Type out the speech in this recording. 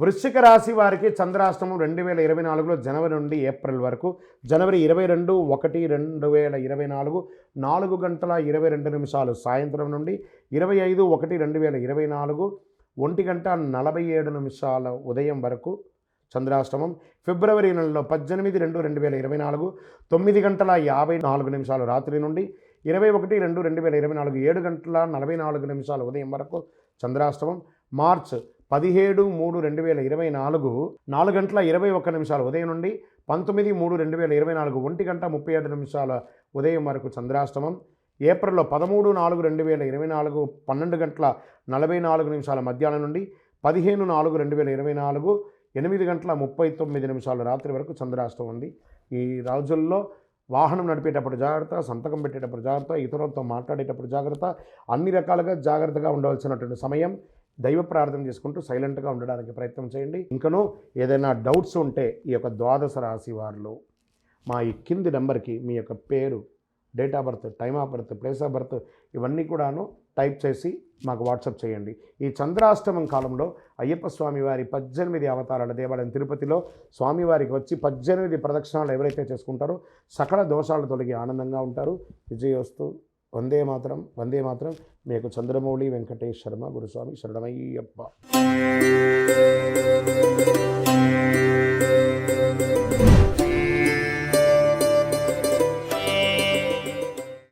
వృశ్చిక రాశి వారికి చంద్రాష్టమం రెండు వేల ఇరవై నాలుగులో జనవరి నుండి ఏప్రిల్ వరకు జనవరి ఇరవై రెండు ఒకటి రెండు వేల ఇరవై నాలుగు నాలుగు గంటల ఇరవై రెండు నిమిషాలు సాయంత్రం నుండి ఇరవై ఐదు ఒకటి రెండు వేల ఇరవై నాలుగు ఒంటి గంట నలభై ఏడు నిమిషాల ఉదయం వరకు చంద్రాష్టమం ఫిబ్రవరి నెలలో పద్దెనిమిది రెండు రెండు వేల ఇరవై నాలుగు తొమ్మిది గంటల యాభై నాలుగు నిమిషాలు రాత్రి నుండి ఇరవై ఒకటి రెండు రెండు వేల ఇరవై నాలుగు ఏడు గంటల నలభై నాలుగు నిమిషాల ఉదయం వరకు చంద్రాష్టమం మార్చ్ పదిహేడు మూడు రెండు వేల ఇరవై నాలుగు నాలుగు గంటల ఇరవై ఒక్క నిమిషాలు ఉదయం నుండి పంతొమ్మిది మూడు రెండు వేల ఇరవై నాలుగు ఒంటి గంట ముప్పై ఏడు నిమిషాల ఉదయం వరకు చంద్రాష్టమం ఏప్రిల్లో పదమూడు నాలుగు రెండు వేల ఇరవై నాలుగు పన్నెండు గంటల నలభై నాలుగు నిమిషాల మధ్యాహ్నం నుండి పదిహేను నాలుగు రెండు వేల ఇరవై నాలుగు ఎనిమిది గంటల ముప్పై తొమ్మిది నిమిషాలు రాత్రి వరకు చంద్రాష్టమం ఉంది. ఈ రోజుల్లో వాహనం నడిపేటప్పుడు జాగ్రత్త సంతకం పెట్టేటప్పుడు జాగ్రత్త ఇతరులతో మాట్లాడేటప్పుడు జాగ్రత్త అన్ని రకాలుగా జాగ్రత్తగా ఉండవలసినటువంటి సమయం దైవ ప్రార్థన చేసుకుంటూ సైలెంట్గా ఉండడానికి ప్రయత్నం చేయండి. ఇంకనూ ఏదైనా డౌట్స్ ఉంటే ఈ యొక్క ద్వాదశ రాశి వారిలో మా ఈ కింది నెంబర్కి మీ యొక్క పేరు date of birth time of birth place of birth ఇవన్నీ కూడాను టైప్ చేసి మాకు వాట్సాప్ చేయండి. ఈ చంద్రాష్టమం కాలంలో అయ్యప్ప స్వామివారి పద్దెనిమిది అవతారాల దేవాలయం తిరుపతిలో స్వామివారికి వచ్చి పద్దెనిమిది ప్రదక్షిణాలు ఎవరైతే చేసుకుంటారో సకల దోషాలు తొలగి ఆనందంగా ఉంటారు. విజయోస్తు. వందే మాత్రం వందే మాత్రం. మీకు చంద్రమౌళి వెంకటేష్ గురుస్వామి శరణమయ్యప్ప.